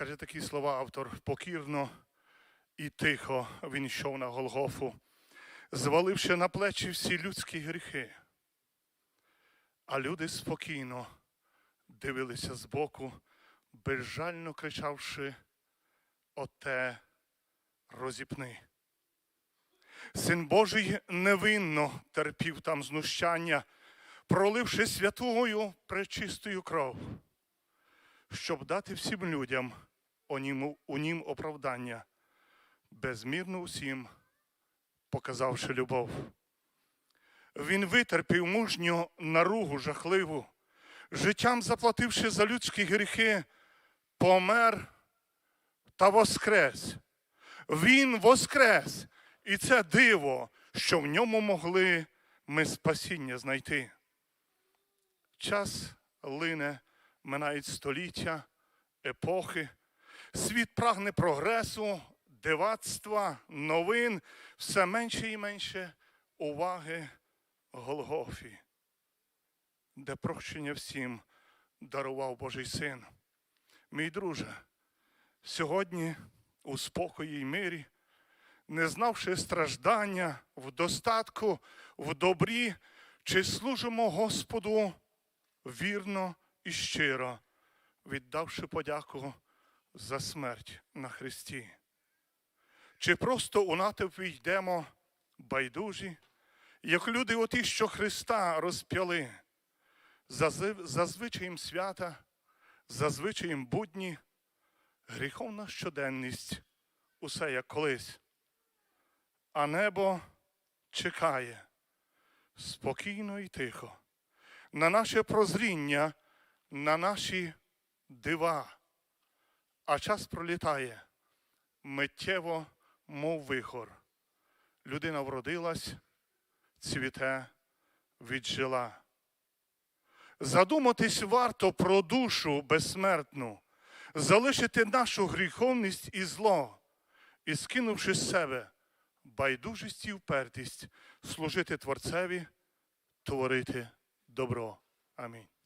Каже такі слова автор покірно і тихо він йшов на Голгофу, зваливши на плечі всі людські гріхи. А люди спокійно дивилися збоку, безжально кричавши Оте розіпни. Син Божий невинно терпів там знущання, проливши святою пречистою кров, щоб дати всім людям у нім, оправдання, безмірно усім показавши любов. Він витерпів мужню наругу жахливу, життям заплативши за людські гріхи, помер та воскрес. Він воскрес, і це диво, що в ньому могли ми спасіння знайти. Час лине, минають століття, епохи, світ прагне прогресу, дивацтва, новин, все менше і менше уваги Голгофі, де прощення всім дарував Божий Син. Мій друже, сьогодні у спокої й мирі, не знавши страждання в достатку, в добрі, чи служимо Господу вірно і щиро, віддавши подяку за смерть на Христі. Чи просто у натовп йдемо байдужі, як люди оті, що Христа розп'яли, за звичаєм свята, за звичаєм будні, гріховна щоденність, усе як колись. А небо чекає спокійно і тихо на наше прозріння, на наші дива. А час пролітає миттєво, мов вихор. Людина вродилась, цвіте, віджила. Задуматись варто про душу безсмертну, залишити нашу гріховність і зло, і скинувши з себе байдужість і впертість, служити Творцеві, творити добро. Амінь.